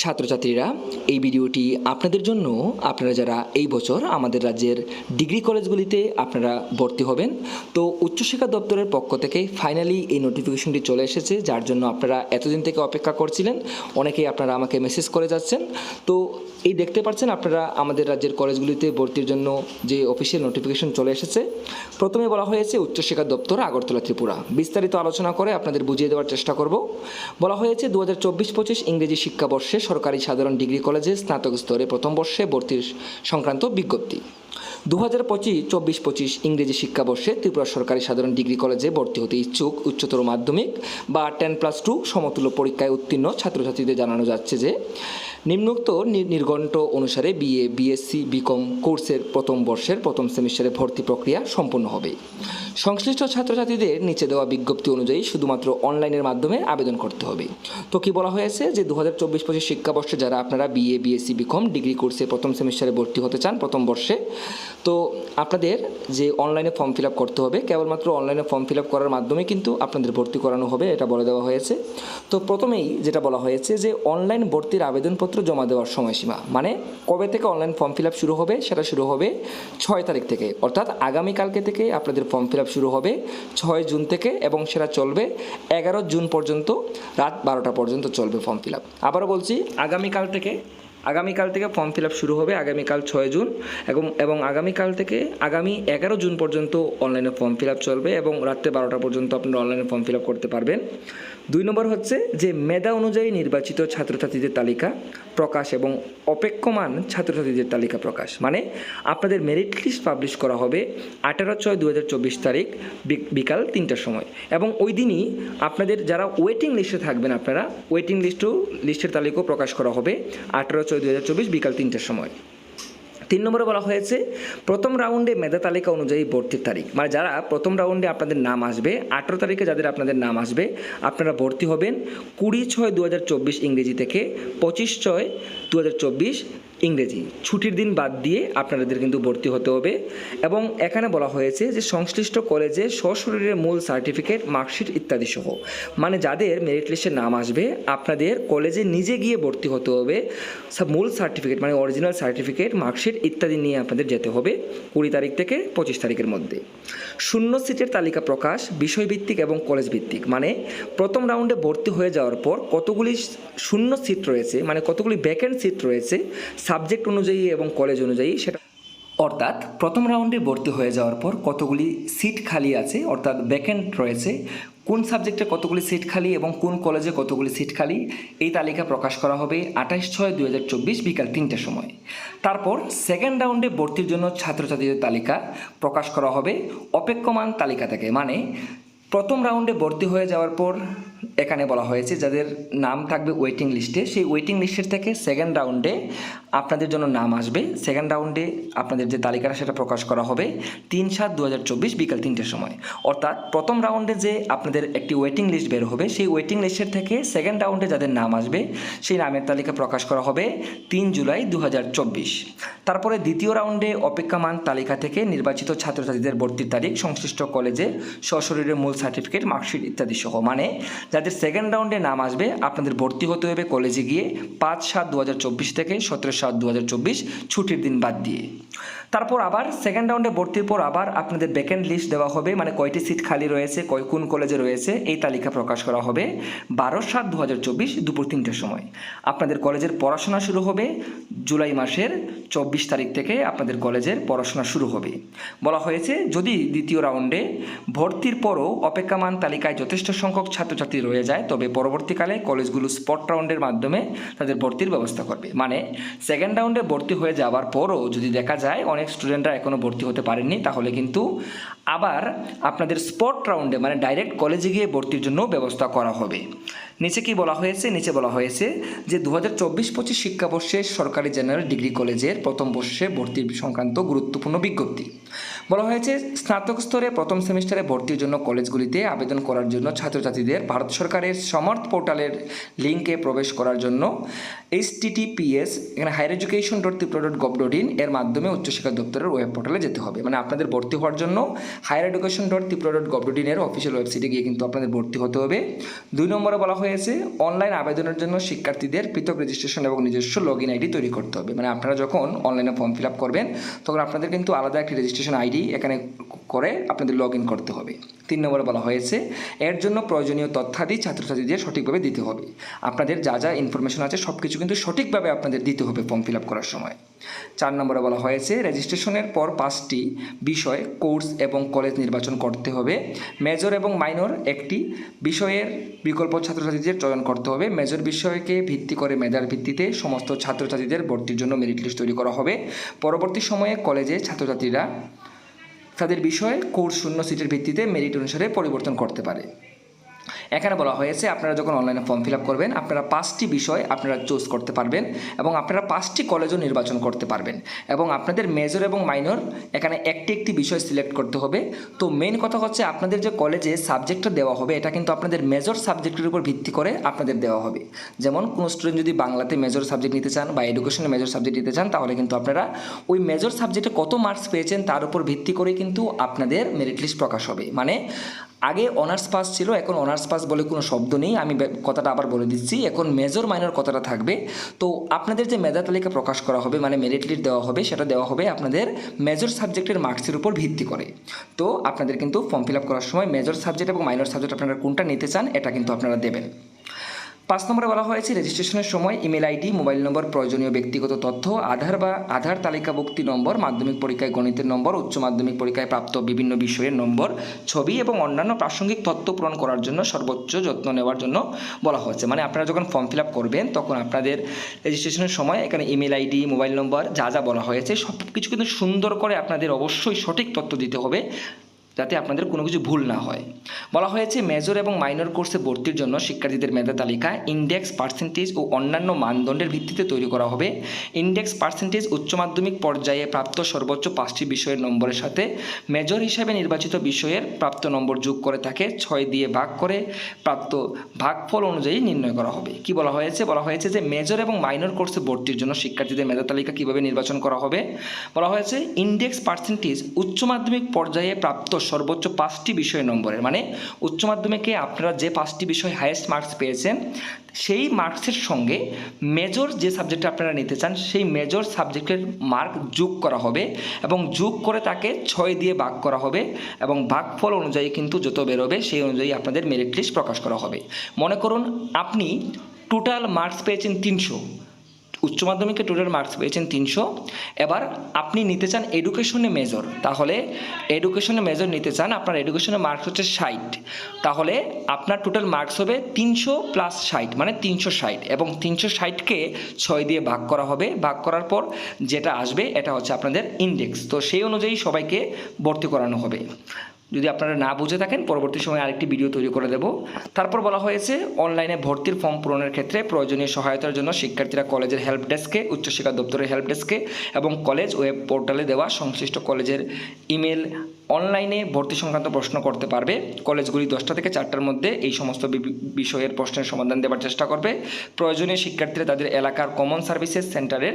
ছাত্রছাত্রীরা, এই ভিডিওটি আপনাদের জন্য। আপনারা যারা এই বছর আমাদের রাজ্যের ডিগ্রি কলেজগুলিতে আপনারা ভর্তি হবেন, তো উচ্চশিক্ষা দপ্তরের পক্ষ থেকে ফাইনালি এই নোটিফিকেশনটি চলে এসেছে, যার জন্য আপনারা এতদিন থেকে অপেক্ষা করছিলেন। অনেকেই আপনারা আমাকে মেসেজ করে যাচ্ছেন। তো এই দেখতে পাচ্ছেন আপনারা আমাদের রাজ্যের কলেজগুলিতে ভর্তির জন্য যে অফিসিয়াল নোটিফিকেশন চলে এসেছে। প্রথমে বলা হয়েছে উচ্চশিক্ষা দপ্তর, আগরতলা, ত্রিপুরা। বিস্তারিত আলোচনা করে আপনাদের বুঝিয়ে দেওয়ার চেষ্টা করব। বলা হয়েছে দু হাজার চব্বিশ পঁচিশ ইংরেজি শিক্ষাবর্ষে সরকারি সাধারণ ডিগ্রি কলেজে স্নাতক স্তরে প্রথম বর্ষে ভর্তির সংক্রান্ত বিজ্ঞপ্তি। দু হাজার পঁচিশ, চব্বিশ, পঁচিশ ইংরেজি শিক্ষাবর্ষে ত্রিপুরা সরকারি সাধারণ ডিগ্রি কলেজে ভর্তি হতে ইচ্ছুক উচ্চতর মাধ্যমিক বা টেন প্লাস টু সমতুল্য পরীক্ষায় উত্তীর্ণ ছাত্রছাত্রীদের জানানো যাচ্ছে যে, নিম্নোক্ত নির্ঘণ্ট অনুসারে বিএ, বিএসসি, বিকম কোর্সের প্রথম বর্ষের প্রথম সেমিস্টারে ভর্তি প্রক্রিয়া সম্পন্ন হবে। সংশ্লিষ্ট ছাত্রছাত্রীদের নিচে দেওয়া বিজ্ঞপ্তি অনুযায়ী শুধুমাত্র অনলাইনের মাধ্যমে আবেদন করতে হবে। তো কি বলা হয়েছে যে দু হাজার চব্বিশ পঁচিশ শিক্ষাবর্ষে যারা আপনারা বিএ বিএসসি বিকম ডিগ্রি কোর্সে প্রথম সেমিস্টারে ভর্তি হতে চান প্রথম বর্ষে, তো আপনাদের যে অনলাইনে ফর্ম ফিল আপ করতে হবে, কেবলমাত্র অনলাইনে ফর্ম ফিল আপ করার মাধ্যমে কিন্তু আপনাদের ভর্তি করানো হবে, এটা বলে দেওয়া হয়েছে। তো প্রথমেই যেটা বলা হয়েছে যে অনলাইন ভর্তির আবেদনপত্র জমা দেওয়ার সময়সীমা মানে কবে থেকে অনলাইন ফর্ম ফিল আপ শুরু হবে, সেটা শুরু হবে ছয় তারিখ থেকে, অর্থাৎ আগামীকালকে থেকে আপনাদের ফর্ম ফিল আপ শুরু হবে ছয় জুন থেকে এবং সেটা চলবে এগারো জুন পর্যন্ত, রাত বারোটা পর্যন্ত চলবে ফর্ম ফিল আপ আবারও বলছি, আগামীকাল থেকে আগামীকাল থেকে ফর্ম ফিল আপ শুরু হবে আগামীকাল ছয় জুন এবং এবং আগামীকাল থেকে আগামী এগারো জুন পর্যন্ত অনলাইনে ফর্ম ফিল আপ চলবে এবং রাত্রে বারোটা পর্যন্ত আপনারা অনলাইনে ফর্ম ফিল আপ করতে পারবেন। দুই নম্বর হচ্ছে যে মেধা অনুযায়ী নির্বাচিত ছাত্রছাত্রীদের তালিকা প্রকাশ এবং অপেক্ষমান ছাত্রছাত্রীদের তালিকা প্রকাশ। মানে আপনাদের মেরিট লিস্ট পাবলিশ করা হবে আঠারো ছয় দু তারিখ বিকাল তিনটার সময়। এবং ওই দিনই আপনাদের যারা ওয়েটিং লিস্টে থাকবেন আপনারা ওয়েটিং লিস্টও লিস্টের তালিকাও প্রকাশ করা হবে আঠারো ছয় দু বিকাল তিনটার সময়। তিন নম্বরে বলা হয়েছে, প্রথম রাউন্ডে মেধা তালিকা অনুযায়ী ভর্তির তারিখ। মানে যারা প্রথম রাউন্ডে আপনাদের নাম আসবে, আঠেরো তারিখে যাদের আপনাদের নাম আসবে, আপনারা ভর্তি হবেন কুড়ি ছয় দু ইংরেজি থেকে পঁচিশ ছয় দু ইংরেজি। ছুটির দিন বাদ দিয়ে আপনাদের কিন্তু ভর্তি হতে হবে এবং এখানে বলা হয়েছে যে সংশ্লিষ্ট কলেজে সশরীরের মূল সার্টিফিকেট, মার্কশিট ইত্যাদি সহ। মানে যাদের মেরিট লিস্টে নাম আসবে, আপনাদের কলেজে নিজে গিয়ে ভর্তি হতে হবে। মূল সার্টিফিকেট মানে অরিজিনাল সার্টিফিকেট, মার্কশিট ইত্যাদি নিয়ে আপনাদের যেতে হবে কুড়ি তারিখ থেকে পঁচিশ তারিখের মধ্যে। শূন্য সিটের তালিকা প্রকাশ, বিষয়ভিত্তিক এবং কলেজ ভিত্তিক মানে প্রথম রাউন্ডে ভর্তি হয়ে যাওয়ার পর কতগুলি শূন্য সিট রয়েছে মানে কতগুলি ভ্যাকেন্ট সিট রয়েছে সাবজেক্ট অনুযায়ী এবং কলেজ অনুযায়ী সেটা অর্থাৎ প্রথম রাউন্ডে ভর্তি হয়ে যাওয়ার পর কতগুলি সিট খালি আছে, অর্থাৎ ভ্যাকেন্ট রয়েছে, কোন সাবজেক্টে কতগুলি সিট খালি এবং কোন কলেজে কতগুলি সিট খালি, এই তালিকা প্রকাশ করা হবে আঠাশ ছয় দু হাজার চব্বিশ বিকাল তিনটের সময়। তারপর সেকেন্ড রাউন্ডে ভর্তির জন্য ছাত্রছাত্রীদের তালিকা প্রকাশ করা হবে অপেক্ষমান তালিকা থেকে মানে প্রথম রাউন্ডে ভর্তি হয়ে যাওয়ার পর এখানে বলা হয়েছে, যাদের নাম থাকবে ওয়েটিং লিস্টে সেই ওয়েটিং লিস্টের থেকে সেকেন্ড রাউন্ডে আপনাদের জন্য নাম আসবে। সেকেন্ড রাউন্ডে আপনাদের যে তালিকাটা, সেটা প্রকাশ করা হবে তিন সাত দু বিকাল তিনটের সময়। অর্থাৎ প্রথম রাউন্ডে যে আপনাদের একটি ওয়েটিং লিস্ট বের হবে, সেই ওয়েটিং লিস্টের থেকে সেকেন্ড রাউন্ডে যাদের নাম আসবে, সেই নামের তালিকা প্রকাশ করা হবে তিন জুলাই দু হাজার চব্বিশ। তারপরে দ্বিতীয় রাউন্ডে অপেক্ষামান তালিকা থেকে নির্বাচিত ছাত্রছাত্রীদের ভর্তির তারিখ, সংশ্লিষ্ট কলেজে সশরীরের মূল সার্টিফিকেট মার্কশিট ইত্যাদি সহ। মানে যাদের সেকেন্ড রাউন্ডে নাম আসবে, আপনাদের ভর্তি হতে হবে কলেজে গিয়ে পাঁচ সাত দু থেকে সতেরো সাত দু ছুটির দিন বাদ দিয়ে। তারপর আবার সেকেন্ড রাউন্ডে ভর্তির পর আবার আপনাদের ভ্যাকেন্ট লিস্ট দেওয়া হবে। মানে কয়টি সিট খালি রয়েছে, কয় কোন কলেজে রয়েছে, এই তালিকা প্রকাশ করা হবে বারো সাত দু দুপুর তিনটের সময়। আপনাদের কলেজের পড়াশোনা শুরু হবে জুলাই মাসের চব্বিশ তারিখ থেকে আপনাদের কলেজের পড়াশোনা শুরু হবে। বলা হয়েছে, যদি দ্বিতীয় রাউন্ডে ভর্তির পরও অপেক্ষামান তালিকায় যথেষ্ট সংখ্যক ছাত্রছাত্রী রয়ে যায়, তবে পরবর্তীকালে কলেজগুলো স্পট রাউন্ডের মাধ্যমে তাদের ভর্তির ব্যবস্থা করবে। মানে সেকেন্ড রাউন্ডে ভর্তি হয়ে যাওয়ার পরও যদি দেখা যায় অনেক স্টুডেন্টরা এখনও ভর্তি হতে পারেননি, তাহলে কিন্তু আবার আপনাদের স্পট রাউন্ডে মানে ডাইরেক্ট কলেজে গিয়ে ভর্তির জন্য ব্যবস্থা করা হবে। নিচে কি বলা হয়েছে? নিচে বলা হয়েছে যে দু হাজার চব্বিশ পঁচিশ শিক্ষাবর্ষে সরকারি জেনারেল ডিগ্রি কলেজের প্রথম বর্ষে ভর্তির সংক্রান্ত গুরুত্বপূর্ণ বিজ্ঞপ্তি। বলা হয়েছে, স্নাতক স্তরে প্রথম সেমিস্টারে ভর্তির জন্য কলেজগুলিতে আবেদন করার জন্য ছাত্রছাত্রীদের ভারত সরকারের সমর্থ পোর্টালের লিঙ্কে প্রবেশ করার জন্য এইচ টিটিপিএস এখানে higher education dot Tripura dot gov dot in এর মাধ্যমে উচ্চশিক্ষা দপ্তরের ওয়েব পোর্টালে যেতে হবে। মানে আপনাদের ভর্তি হওয়ার জন্য higher education dot Tripura dot gov dot in এর অফিসিয়াল ওয়েবসাইটে গিয়ে কিন্তু আপনাদের ভর্তি হতে হবে। দুই নম্বরে বলা হয়েছে অনলাইন আবেদনের জন্য শিক্ষার্থীদের পৃথক রেজিস্ট্রেশন এবং নিজস্ব লগ ইন আইডি তৈরি করতে হবে। মানে আপনারা যখন অনলাইনে ফর্ম ফিল আপ করবেন, তখন আপনাদের কিন্তু আলাদা একটি রেজিস্ট্রেশন আইডি এখানে করে আপনাদের লগ ইন করতে হবে। তিন নম্বরে বলা হয়েছে, এর জন্য প্রয়োজনীয় তথ্যাদি ছাত্রছাত্রীদের সঠিকভাবে দিতে হবে। আপনাদের যা যা ইনফরমেশন আছে সব কিছু কিন্তু সঠিকভাবে আপনাদের দিতে হবে ফর্ম ফিল আপ করার সময়। চার নম্বরে বলা হয়েছে রেজিস্ট্রেশনের পর পাঁচটি বিষয় কোর্স এবং কলেজ নির্বাচন করতে হবে। মেজর এবং মাইনর একটি বিষয়ের বিকল্প ছাত্রছাত্রীদের চয়ন করতে হবে। মেজর বিষয়কে ভিত্তি করে মেধার ভিত্তিতে সমস্ত ছাত্রছাত্রীদের ভর্তির জন্য মেরিট লিস্ট তৈরি করা হবে। পরবর্তী সময়ে কলেজে ছাত্রছাত্রীরা তাদের বিষয়ে কোর্স শূন্য সিটের ভিত্তিতে মেরিট অনুসারে পরিবর্তন করতে পারে। এখানে বলা হয়েছে, আপনারা যখন অনলাইনে ফর্ম ফিল করবেন, আপনারা পাঁচটি বিষয় আপনারা চুজ করতে পারবেন এবং আপনারা পাঁচটি কলেজও নির্বাচন করতে পারবেন। এবং আপনাদের মেজর এবং মাইনর এখানে একটি একটি বিষয় সিলেক্ট করতে হবে। তো মেন কথা হচ্ছে, আপনাদের যে কলেজে সাবজেক্টটা দেওয়া হবে, এটা কিন্তু আপনাদের মেজর সাবজেক্টের উপর ভিত্তি করে আপনাদের দেওয়া হবে। যেমন, কোনো স্টুডেন্ট যদি বাংলাতে মেজর সাবজেক্ট নিতে চান বা এডুকেশনে মেজর সাবজেক্ট নিতে চান, তাহলে কিন্তু আপনারা ওই মেজর সাবজেক্টে কত মার্কস পেয়েছেন, তার উপর ভিত্তি করে কিন্তু আপনাদের মেরিট লিস্ট প্রকাশ হবে। মানে আগে অনার্স পাস ছিল, এখন অনার্স পাস বলে কোনো শব্দ নেই, আমি কথাটা আবার বলে দিচ্ছি, এখন মেজর মাইনর কথাটা থাকবে। তো আপনাদের যে মেধা তালিকা প্রকাশ করা হবে মানে মেরিট লিস্ট দেওয়া হবে, সেটা দেওয়া হবে আপনাদের মেজর সাবজেক্টের মার্কসের উপর ভিত্তি করে। তো আপনাদের কিন্তু ফর্ম ফিল আপ করার সময় মেজর সাবজেক্ট এবং মাইনর সাবজেক্ট আপনারা কোনটা নিতে চান, এটা কিন্তু আপনারা দেবেন। পাঁচ নম্বরে বলা হয়েছে রেজিস্ট্রেশনের সময় ইমেল আইডি মোবাইল নম্বর প্রয়োজনীয় ব্যক্তিগত তথ্য, আধার বা আধার তালিকাভুক্তি নম্বর, মাধ্যমিক পরীক্ষায় গণিতের নম্বর, উচ্চ মাধ্যমিক পরীক্ষায় প্রাপ্ত বিভিন্ন বিষয়ের নম্বর, ছবি এবং অন্যান্য প্রাসঙ্গিক তথ্য পূরণ করার জন্য সর্বোচ্চ যত্ন নেওয়ার জন্য বলা হয়েছে। মানে আপনারা যখন ফর্ম ফিল আপ করবেন, তখন আপনাদের রেজিস্ট্রেশনের সময় এখানে ইমেল আইডি মোবাইল নম্বর যা যা বলা হয়েছে সব কিছু কিন্তু সুন্দর করে আপনাদের অবশ্যই সঠিক তথ্য দিতে হবে। যাতে আপনাদের কোনো কিছু ভুল না হয়। বলা হয়েছে মেজর এবং মাইনর কোর্সে ভর্তির জন্য শিক্ষার্থীদের মেধা তালিকা ইন্ডেক্স পার্সেন্টেজ ও অন্যান্য মানদণ্ডের ভিত্তিতে তৈরি করা হবে। ইন্ডেক্স পার্সেন্টেজ উচ্চ মাধ্যমিক পর্যায়ে প্রাপ্ত সর্বোচ্চ পাঁচটি বিষয়ের নম্বরের সাথে মেজর হিসাবে নির্বাচিত বিষয়ের প্রাপ্ত নম্বর যোগ করে তাকে ছয় দিয়ে ভাগ করে প্রাপ্ত ভাগফল অনুযায়ী নির্ণয় করা হবে। কি বলা হয়েছে? বলা হয়েছে যে মেজর এবং মাইনর কোর্সে ভর্তির জন্য শিক্ষার্থীদের মেধা তালিকা কীভাবে নির্বাচন করা হবে? বলা হয়েছে ইন্ডেক্স পার্সেন্টেজ উচ্চ মাধ্যমিক পর্যায়ে প্রাপ্ত সর্বোচ্চ পাঁচটি বিষয় নম্বরের মানে উচ্চ মাধ্যমিকে আপনারা যে পাঁচটি বিষয় হায়েস্ট মার্কস পেয়েছেন, সেই মার্কসের সঙ্গে মেজর যে সাবজেক্টে আপনারা নিতে চান, সেই মেজর সাবজেক্টের মার্ক যোগ করা হবে এবং যোগ করে তাকে ছয় দিয়ে ভাগ করা হবে এবং ভাগফল অনুযায়ী কিন্তু যত বেরোবে, সেই অনুযায়ী আপনাদের মেরিট লিস্ট প্রকাশ করা হবে। মনে করুন, আপনি টোটাল মার্কস পেয়েছেন তিনশো উচ্চ মাধ্যমিকে টোটাল মার্কস পেয়েছেন তিনশো। এবার আপনি নিতে চান এডুকেশনে মেজর তাহলে এডুকেশনে মেজর নিতে চান, আপনার এডুকেশনে মার্কস হচ্ছে ষাট। তাহলে আপনার টোটাল মার্কস হবে তিনশো প্লাস ষাট মানে তিনশো ষাট। এবং তিনশো ষাটকে ছয় দিয়ে ভাগ করা হবে। ভাগ করার পর যেটা আসবে, এটা হচ্ছে আপনাদের ইন্ডেক্স তো সেই অনুযায়ী সবাইকে ভর্তি করানো হবে। যদি আপনারা না বুঝে থাকেন, পরবর্তী সময়ে আরেকটি ভিডিও তৈরি করে দেব। তারপর বলা হয়েছে অনলাইনে ভর্তির ফর্ম পূরণের ক্ষেত্রে প্রয়োজনীয় সহায়তার জন্য শিক্ষার্থীরা কলেজের হেল্প ডেস্কে উচ্চশিক্ষা দপ্তরের হেল্প ডেস্কে এবং কলেজ ওয়েব পোর্টালে দেওয়া সংশ্লিষ্ট কলেজের ইমেল অনলাইনে ভর্তি সংক্রান্ত প্রশ্ন করতে পারবে। কলেজগুলি দশটা থেকে চারটার মধ্যে এই সমস্ত বিষয়ের প্রশ্নের সমাধান দেওয়ার চেষ্টা করবে। প্রয়োজনীয় শিক্ষার্থীরা তাদের এলাকার কমন সার্ভিসেস সেন্টারের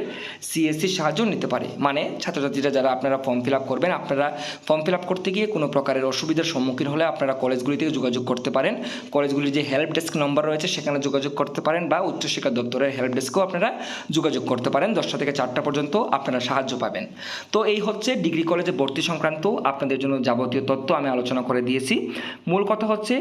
সিএসসি সাহায্য নিতে পারে। মানে ছাত্রছাত্রীরা যারা আপনারা ফর্ম ফিল আপ করবেন, আপনারা ফর্ম ফিল আপ করতে গিয়ে কোনো প্রকারের অসুবিধার সম্মুখীন হলে আপনারা কলেজগুলি থেকে যোগাযোগ করতে পারেন। কলেজগুলির যে হেল্প ডেস্ক নম্বর রয়েছে, সেখানে যোগাযোগ করতে পারেন বা উচ্চশিক্ষা দপ্তরের হেল্প ডেস্কেও আপনারা যোগাযোগ করতে পারেন। দশটা থেকে চারটা পর্যন্ত আপনারা সাহায্য পাবেন। তো এই হচ্ছে ডিগ্রি কলেজে ভর্তি সংক্রান্ত আপনাদের জন্য যাবতীয় তথ্য আমি আলোচনা করে দিয়েছি। মূল কথা হচ্ছে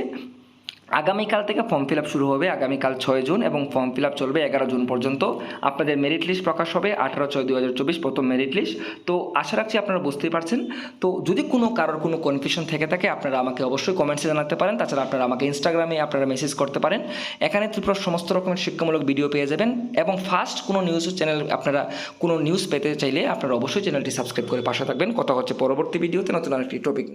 আগামীকাল থেকে ফর্ম ফিল আপ শুরু হবে আগামীকাল ছয় জুন এবং ফর্ম ফিল আপ চলবে এগারো জুন পর্যন্ত। আপনাদের মেরিট লিস্ট প্রকাশ হবে আঠারো ছয় দু হাজার চব্বিশ প্রথম মেরিট লিস্ট তো আশা রাখছি আপনারা বুঝতেই পারছেন। তো যদি কোনো কারোর কোনো কনফিউশন থেকে থাকে, আপনারা আমাকে অবশ্যই কমেন্টসে জানাতে পারেন। তাছাড়া আপনারা আমাকে ইনস্টাগ্রামে আপনারা মেসেজ করতে পারেন। এখানে ত্রিপুরার সমস্ত রকমের শিক্ষামূলক ভিডিও পেয়ে যাবেন এবং ফার্স্ট কোনো নিউজ চ্যানেল আপনারা কোনো নিউজ পেতে চাইলে আপনারা অবশ্যই চ্যানেলটি সাবস্ক্রাইব করে পাশে থাকবেন। কথা হচ্ছে পরবর্তী ভিডিওতে নতুন আরেকটি টপিক